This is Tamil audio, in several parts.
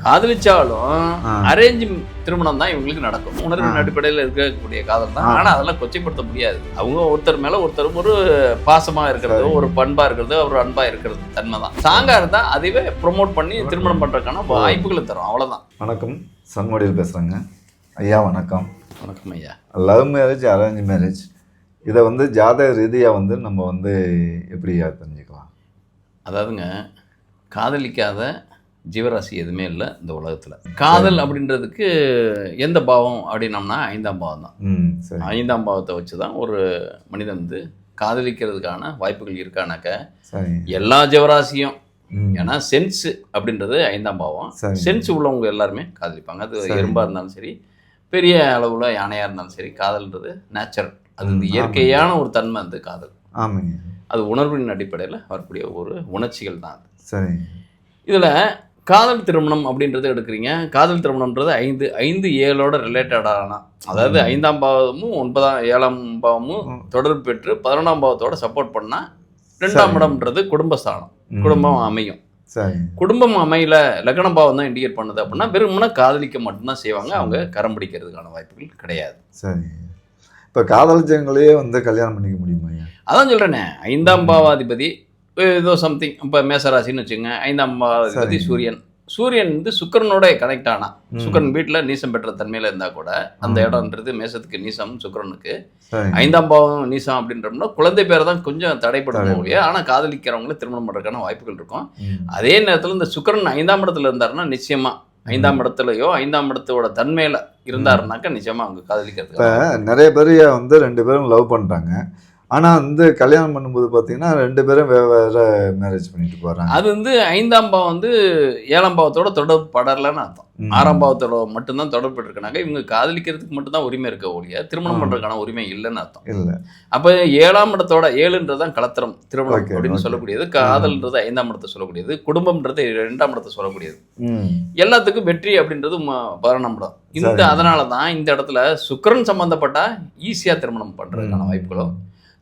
காதலிச்சாலும். அரேஞ்ச் திருமணம் தான் இவங்களுக்கு நடக்கும். உணர்வின். அடிப்படையில் இருக்கக்கூடிய காதல் தான். ஆ. ஆனா அதெல்லாம் கொச்சைப்படுத்த முடியாது. அவங்க ஒருத்தர் மேல ஒருத்தர் ஒரு பாசமா இருக்கிறது. ஒரு பண்பா இருக்கிறது ஒரு அன்பா இருக்கிறது தன்மை தான். சாங்கா இருந்தா அதுவே ப்ரொமோட் பண்ணி திருமணம் பண்றதுக்கான வாய்ப்புகளை தரும். அவ்வளவுதான். வணக்கம். சன்மொழியில் பேசுகிறேங்க ஐயா வணக்கம். வணக்கம் ஐயா. லவ் மேரேஜ் அரேஞ்ச் மேரேஜ் இதை வந்து ஜாதக ரீதியாக வந்து நம்ம வந்து எப்படி தெரிஞ்சுக்கலாம்? அதாவதுங்க காதலிக்காத ஜீவராசி எதுவுமே இல்லை இந்த உலகத்துல. காதல் அப்படின்றதுக்கு எந்த பாவம் அப்படின்னம்னா ஐந்தாம் பாவம் தான். ஐந்தாம் பாவத்தை வச்சு தான் ஒரு மனிதன் வந்து காதலிக்கிறதுக்கான வாய்ப்புகள் இருக்கானாக்க எல்லா ஜீவராசியும் ஏன்னா சென்ஸ் அப்படின்றது ஐந்தாம் பாவம். சென்ஸ் உள்ளவங்க எல்லாருமே காதலிப்பாங்க. அது சரி. எறும்பா இருந்தாலும் சரி பெரிய அளவுல யானையா இருந்தாலும் சரி காதல்ன்றது நேச்சுரல் அது வந்து இயற்கையான ஒரு தன்மை அந்த காதல். ஆமாங்க. அது உணர்வின் அடிப்படையில் வரக்கூடிய ஒரு உணர்ச்சிகள் தான் அது. சரி. இதுல காதல் திருமணம் அப்படின்றது எடுக்கிறீங்க. காதல் திருமணம்ன்றது ஐந்து ஐந்து ஏழோட ரிலேட்டடான அதாவது. ஐந்தாம் பாவமும் ஒன்பதாம் ஏழாம் பாவமும். தொடர்பு பெற்று பதினொன்றாம் பாவத்தோட சப்போர்ட் பண்ணா ரெண்டாம். இடம்ன்றது குடும்பஸ்தானம். குடும்பம் அமையும். சரி. குடும்பம் அமையல லக்ன பாவம் தான் இண்டிகேட் பண்ணுது அப்படின்னா வெறுமனே காதலிக்க மட்டும்தான் செய்வாங்க. அவங்க கரம் பிடிக்கிறதுக்கான வாய்ப்புகள் கிடையாது. சரி. இப்போ காதலிச்சவங்களையே வந்து கல்யாணம் பண்ணிக்க முடியுமா அதான் சொல்றேனே ஐந்தாம் பாவாதிபதி ஏதோ சம்திங் இப்போ மேசராசின்னு வச்சுங்க ஐந்தாம் சரி. சூரியன் சூரியன் வந்து சுக்கிரனோட கனெக்ட் ஆனா. சுக்கிரன் வீட்டில் நீசம் பெற்ற தன்மையில இருந்தா கூட அந்த. இடம்ன்றது மேசத்துக்கு நீசம் சுக்கிரனுக்கு ஐந்தாம் பாவம் நீசம் அப்படின்றோம்னா குழந்தை பேரை தான் கொஞ்சம் தடைப்படும் தடை. ஒழிய ஆனா காதலிக்கிறவங்கள திருமணம் பண்றதுக்கான வாய்ப்புகள் இருக்கும். அதே நேரத்துல இந்த சுக்கிரன் ஐந்தாம் இடத்துல இருந்தாருன்னா நிச்சயமா ஐந்தாம் இடத்துலயோ ஐந்தாம் இடத்தோட தன்மையில இருந்தாருனாக்கா நிச்சயமா அவங்க காதலிக்கிறதுக்கு இப்போ நிறைய பேர் வந்து ரெண்டு பேரும் லவ் பண்ணுறாங்க ஆனால் வந்து கல்யாணம் பண்ணும்போது பார்த்தீங்கன்னா ரெண்டு பேரும் வேறு மேரேஜ் பண்ணிட்டு போகிறாங்க அது வந்து ஐந்தாம் பாவம் வந்து ஏழாம் பாவத்தோட தொடர்பு படலன்னு அர்த்தம். ஆறாம் பாவத்தோட மட்டும்தான் தொடர்பு இவங்க காதலிக்கிறதுக்கு மட்டும்தான் உரிமை இருக்க ஒழிய திருமணம் ஆ. பண்றதுக்கான உரிமை இல்லைன்னு அர்த்தம். இல்லை. அப்ப ஏழாம் இடத்தோட ஏழுன்றதுதான் கலத்திரம் திருமணம் அப்படின்னு. சொல்லக்கூடியது. காதல்ன்றது ஐந்தாம் இடத்தை சொல்லக்கூடியது. குடும்பம்ன்றது இரண்டாம் இடத்தை சொல்லக்கூடியது. எல்லாத்துக்கும் வெற்றி அப்படின்றது பதினொன்றாம் இடம். இந்த. அதனால தான் இந்த இடத்துல சுக்கிரன் சம்பந்தப்பட்டா ஈஸியா திருமணம் பண்றதுக்கான ம். வாய்ப்புகளும்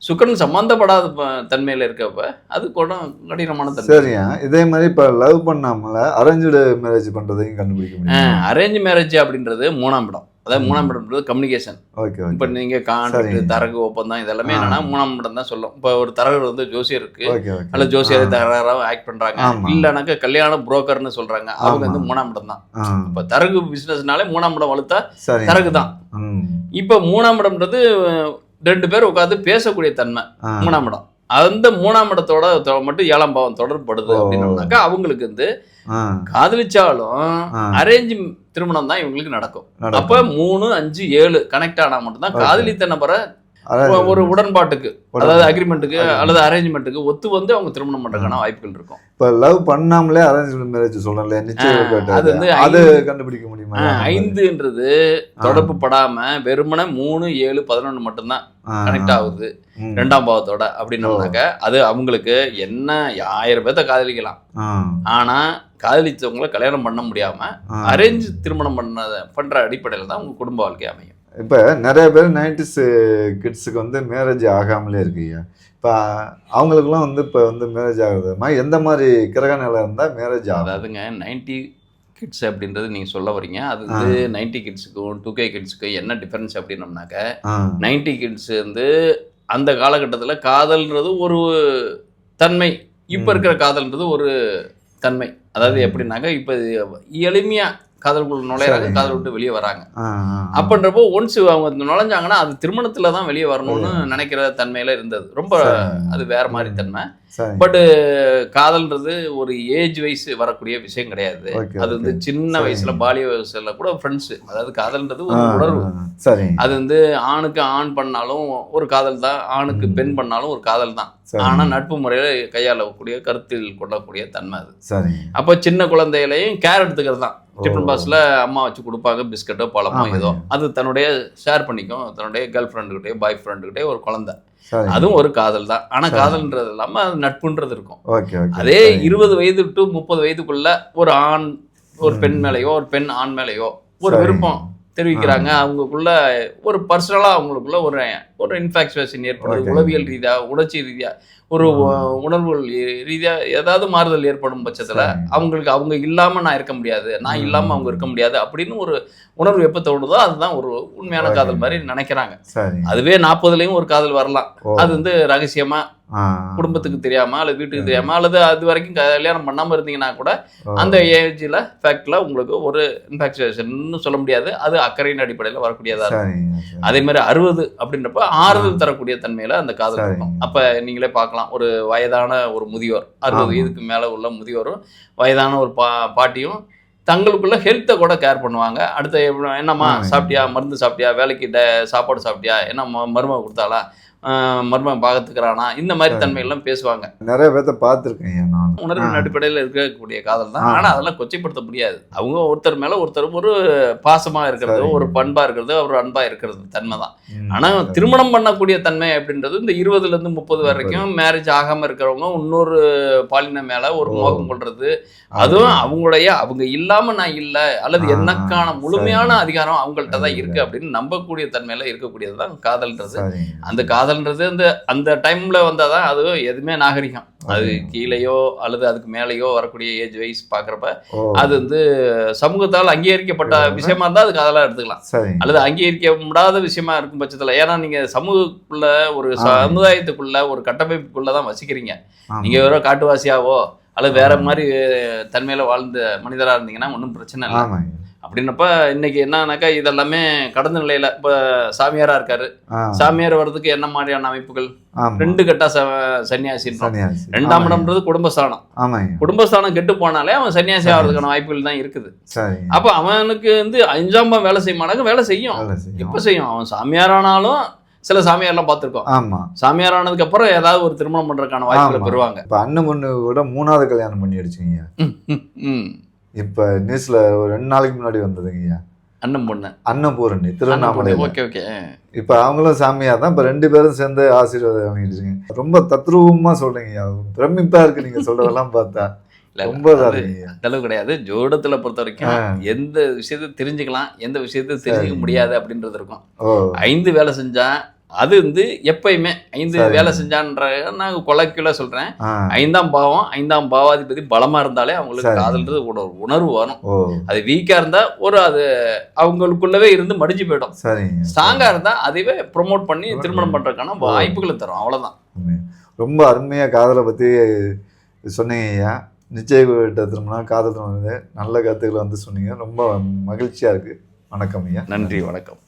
சுக்கிரன் சம்பந்தப்படாத ப- தன்மையில இருக்கப்ப அது கூட கடினமான தன்மை. சரியா இதே மாதிரி இப்போ லவ் பண்ணாமல அரேஞ்சு மேரேஜ் பண்ணுறதையும் கண்டுபிடிக்க முடியும்? அரேஞ்ச் மேரேஜ் அப்படின்றது மூணாம் இடம். அதாவது. மூணாம் இடம்ன்றது கம்யூனிகேஷன் ஓகே இப்போ ஓகே நீங்க கான்ட்ராக்ட். தரகு ஒப்பந்தம் இதெல்லாமே. என்னன்னா மூணாம் இடம் தான் சொல்லும். இப்போ ஒரு தரகர் வந்து ஜோசியர் இருக்கு. அல்ல ஜோசியர் ஆ. தகராறாக ஆக்ட் பண்றாங்க. ஆமா. இல்லைனாக்கா கல்யாண புரோக்கர்னு சொல்றாங்க. அவங்க வந்து. மூணாம் இடம் தான். இப்போ தரகு பிசினஸ்னாலே மூணாம் இடம் வலுத்தா சரி தரகு தான் இப்போ மூணாம் இடம்ன்றது ரெண்டு பேர் உட்காந்து பேசக்கூடிய தன்மை மூணாம் இடம் அந்த மூணாம் இடத்தோட மட்டும் ஏழாம் பாவம் தொடர்படுது ஓ. அப்படின்னோம்னாக்கா அவங்களுக்கு வந்து காதலிச்சாலும். அரேஞ்ச் திருமணம் தான் இவங்களுக்கு நடக்கும். அப்ப மூணு அஞ்சு ஏழு கனெக்ட் ஆனா மட்டும்தான். காதலித்த நபரை ஒரு உடன்பாட்டுக்கு உடன்பாடு. அதாவது அக்ரிமெண்ட்டுக்கு. அல்லது அரேஞ்ச்மெண்ட்டுக்கு ஒத்து வந்து அவங்க திருமணம் பண்றதுக்கான வாய்ப்புகள் இருக்கும் இப்போ லவ் பண்ணாமலே அரேஞ்ச் மேரேஜ் சொல்றேன்ல நிச்சயம். அது வந்து அது கண்டுபிடிக்க முடியுமா? ஐந்துன்றது தொடர்பு படாம வெறுமனே மூணு ஏழு பதினொன்று மட்டும்தான் கனெக்ட் ஆகுது. ரெண்டாம் பாவத்தோட அப்படின்னோம்னாக்க அது அவங்களுக்கு என்ன ஆயிரம் பேர்த்த காதலிக்கலாம். ஆனா காதலிச்சவங்கள கல்யாணம் பண்ண முடியாம. அரேஞ்ச் திருமணம் பண்ண பண்ற அடிப்படையில தான் உங்க குடும்ப வாழ்க்கை அமையும். இப்ப நிறைய பேர் நைன்டிஸ் கிட்ஸுக்கு வந்து மேரேஜ் ஆகாமலே இருக்குய்யா இப்போ அவங்களுக்குலாம் வந்து இப்போ வந்து மேரேஜ் ஆகுதுமா எந்த மாதிரி கிரக நிலை இருந்தால் மேரேஜ் ஆகும்? அதாவதுங்க நைன்டி கிட்ஸ் அப்படின்றது நீங்க சொல்ல வரீங்க. அது வந்து நைன்டி கிட்ஸுக்கும் டூ கே கிட்ஸுக்கும் என்ன டிஃபரன்ஸ் அப்படின்னம்னாக்க நைன்டி கிட்ஸ் வந்து அந்த காலகட்டத்துல காதல்ன்றது ஒரு தன்மை. இப்போ. இருக்கிற காதல்ன்றது ஒரு தன்மை. அதாவது எப்படின்னாக்க இப்போ எளிமையா காதலுக்குள்ள நுழையிறாங்க. காதல் விட்டு வெளியே வராங்க. அப்பன்றப்போ ஒன்ஸ் அவங்க நுழைஞ்சாங்கன்னா அது திருமணத்துல தான் வெளியே வரணும்னு நினைக்கிற தன்மையில இருந்தது ரொம்ப. அது வேற மாதிரி தன்மை சரி. பட் காதல்ன்றது ஒரு ஏஜ் வைஸ் வரக்கூடிய விஷயம் கிடையாது. அது வந்து. சின்ன. வயசுல பாலிய வயசுல கூட ஃப்ரெண்ட்ஸ் அதாவது காதல்ன்றது ஒரு உணர்வு. அது வந்து ஆணுக்கு ஆண் பண்ணாலும் ஒரு காதல் தான். ஆணுக்கு. பெண் பண்ணாலும் ஒரு காதல் தான். ஆனா நட்பு முறையில கையாளக்கூடிய கருத்தில் கொள்ளக்கூடிய தன்மை அது. சரி. அப்போ சின்ன குழந்தைகளையும் கேர் எடுத்துக்கிறது தான். டிஃபன் பாக்ஸ்ல அம்மா வச்சு கொடுப்பாங்க பிஸ்கட்டோ பழமோ. ஏதோ. அது தன்னுடைய ஷேர் பண்ணிக்கும். தன்னுடைய கேர்ள் ஃப்ரெண்டுகிட்டே பாய் ஃப்ரெண்டுகிட்டே ஒரு குழந்தை. அதுவும் ஒரு காதல் தான் ஆனா. காதல்ன்றது இல்லாம நட்புன்றது இருக்கும் அதே. இருபது வயது டு முப்பது வயதுக்குள்ள ஒரு ஆண் ஒரு. பெண் மேலேயோ ஒரு பெண் ஆண் மேலேயோ ஒரு. விருப்பம் தெரிவிக்கிறாங்க அவங்களுக்குள்ள ஒரு பர்சனலாக அவங்களுக்குள்ள ஒரு ஒரு இன்ஃபாக்சுவேஷன் ஏற்படுது. உளவியல் ரீதியாக உணர்ச்சி ரீதியாக ஒரு உணர்வுகள் ரீதியாக ஏதாவது மாறுதல் ஏற்படும் பட்சத்தில். அவங்களுக்கு அவங்க இல்லாமல் நான் இருக்க முடியாது நான். இல்லாமல் அவங்க இருக்க முடியாது அப்படின்னு ஒரு உணர்வு எப்போ தோணுதோ அதுதான் ஒரு உண்மையான. காதல் மாதிரி நினைக்கிறாங்க அதுவே நாற்பதுலேயும் ஒரு காதல் வரலாம். அது வந்து ரகசியமா ஆ. குடும்பத்துக்கு தெரியாம அல்லது வீட்டுக்கு. தெரியாம அல்லது அது வரைக்கும் கல்யாணம் பண்ணாம இருந்தீங்கன்னா கூட. அந்த ஏஜ்ல ஃபேக்ட்ல உங்களுக்கு ஒரு இன்ஃபாக்சுவேஷன் சொல்ல முடியாது அது அக்கறையின் அடிப்படையில் வரக்கூடியதா இருக்கும். அதே மாதிரி அறுபது அப்படின்றப்ப ஆறுதல் தரக்கூடிய தன்மையில அந்த காதல். இருக்கும் அப்ப நீங்களே பார்க்கலாம் ஒரு வயதான ஒரு முதியோர் அறுபது. வயதுக்கு மேல உள்ள முதியோரும் வயதான ஒரு பா பாட்டியும் தங்களுக்குள்ள ஹெல்த்தை கூட கேர் பண்ணுவாங்க அடுத்த என்னம்மா. சாப்பிட்டியா மருந்து சாப்பிட்டியா வேலைக்கு சாப்பாடு சாப்பிட்டியா என்ன மருமக கொடுத்தாளா மருமகன் பார்த்துக்கிறானா இந்த மாதிரி. தன்மைகள்லாம் பேசுவாங்க நிறைய பேர்த்த பார்த்துருக்கேன் நான் உணர்வின். அடிப்படையில் இருக்கக்கூடிய காதல் தான் ஆ. ஆனா அதெல்லாம் கொச்சைப்படுத்த முடியாது அவங்க ஒருத்தர் மேல ஒருத்தர் ஒரு பாசமா இருக்கிறது. ஒரு பண்பா இருக்கிறது ஒரு அன்பா இருக்கிறது தன்மை தான் ம். ஆனா சரி. திருமணம் பண்ணக்கூடிய தன்மை அப்படின்றது இந்த இருபதுல இருந்து முப்பது வரைக்கும் மேரேஜ் ஆகாம இருக்கிறவங்க இன்னொரு பாலின மேல ஒரு. மோகம் கொள்றது அதுவும் அவங்களுடைய அவங்க இல்லாம நான் இல்ல அல்லது ஆ, எனக்கான முழுமையான. அதிகாரம் அவங்கள்ட்ட தான். இருக்கு அப்படின்னு நம்பக்கூடிய தன்மையில இருக்கக்கூடியது தான் காதல்ன்றது. அந்த காதல்ன்றது அந்த அந்த டைம்ல வந்தாதான் அது எதுவுமே நாகரிகம் அது. கீழேயோ அல்லது அதுக்கு மேலேயோ வரக்கூடிய ஏஜ் வைஸ் பாக்குறப்ப ஓ. அது வந்து சமூகத்தால் அங்கீகரிக்கப்பட்ட. விஷயமா இருந்தா அதுக்கு அதெல்லாம் எடுத்துக்கலாம் அல்லது அங்கீகரிக்கப்படாத விஷயமா இருக்கும் பட்சத்துல ஏன்னா நீங்க சமூகத்துக்குள்ள ஒரு. சமுதாயத்துக்குள்ள ஒரு கட்டமைப்புக்குள்ள தான் வசிக்கிறீங்க ஆமா. நீங்க வேற காட்டுவாசியாவோ அல்லது வேற மாதிரி தன்மையில வாழ்ந்த மனிதரா இருந்தீங்கன்னா ஒன்றும் பிரச்சனை இல்லை அப்படின்னப்ப இன்னைக்கு என்னன்னாக்கா இதெல்லாமே கடந்த நிலையில இப்ப சாமியாரா இருக்காரு. சாமியார் வர்றதுக்கு என்ன மாதிரியான அமைப்புகள். ரெண்டு கட்டா சன்னியாசி. ரெண்டாம். இடம்ன்றது குடும்பஸ்தானம் குடும்பஸ்தானம் கெட்டு போனாலே அவன் சன்னியாசி. ஆகிறதுக்கான வாய்ப்புகள் தான் இருக்குது அப்ப அவனுக்கு வந்து அஞ்சாம் வேலை செய்ய மாட்டாங்க வேலை செய்யும் வேலை செய்யும். அவன் சாமியாரானாலும் சில சாமியார்லாம் பார்த்துருக்கோம் ஆமா சாமியார் ஆனதுக்கு அப்புறம் ஏதாவது ஒரு திருமணம் பண்றதுக்கான வாய்ப்புகளை. பெறுவாங்க இப்ப அண்ணன் பொண்ணு கூட மூணாவது கல்யாணம் பண்ணி அடிச்சுங்க. இப்ப நியூஸ்ல ஒரு ரெண்டு நாளைக்கு முன்னாடி வந்ததுங்க அண்ணன் பொண்ணு. அன்னபூரணி திருவண்ணாமலையில. Okay okay. இப்ப அவங்களும் சாமியார் தான் இப்ப ரெண்டு பேரும் சேர்ந்து ஆசீர்வாதம் வாங்கிட்டு இருக்கீங்க ரொம்ப தத்ரூபமா சொல்றீங்க பிரமிப்பா இருக்கு நீங்க சொல்றதெல்லாம் பார்த்தா. ரொம்ப அளவு கிடையாது. ஜோடத்துல பொறுத்த வரைக்கும். எந்த விஷயத்தை தெரிஞ்சுக்கலாம் எந்த விஷயத்தை தெரிஞ்சுக்க. முடியாது அப்படின்றது இருக்கும். ஐந்து வேலை செஞ்சா அது வந்து எப்பயுமே ஐந்து சரி. வேலை செஞ்சான்ற நான் கொலைக்குள்ள சொல்றேன். ஐந்தாம் பாவம் ஐந்தாம் பாவாதிபதி பலமா இருந்தாலே அவங்களுக்கு சரி. காதல்ன்றது ஒரு உணர்வு வரும் அது வீக்கா இருந்தா ஒரு அது அவங்களுக்குள்ளவே இருந்து மடிஞ்சு போயிடும். சரிங்க ஸ்ட்ராங்கா இருந்தா அதுவே ப்ரொமோட் பண்ணி திருமணம் பண்றதுக்கான வாய்ப்புகளை தரும். அவ்வளவுதான். உண்மை. ரொம்ப அருமையாக காதலை பற்றி சொன்னீங்க ஐயா. நிச்சயப்பட்ட திருமணம் காதல் திருமணம் நல்ல கருத்துக்களை வந்து சொன்னீங்க. ரொம்ப மகிழ்ச்சியாக இருக்குது வணக்கம் ஐயா. நன்றி வணக்கம்.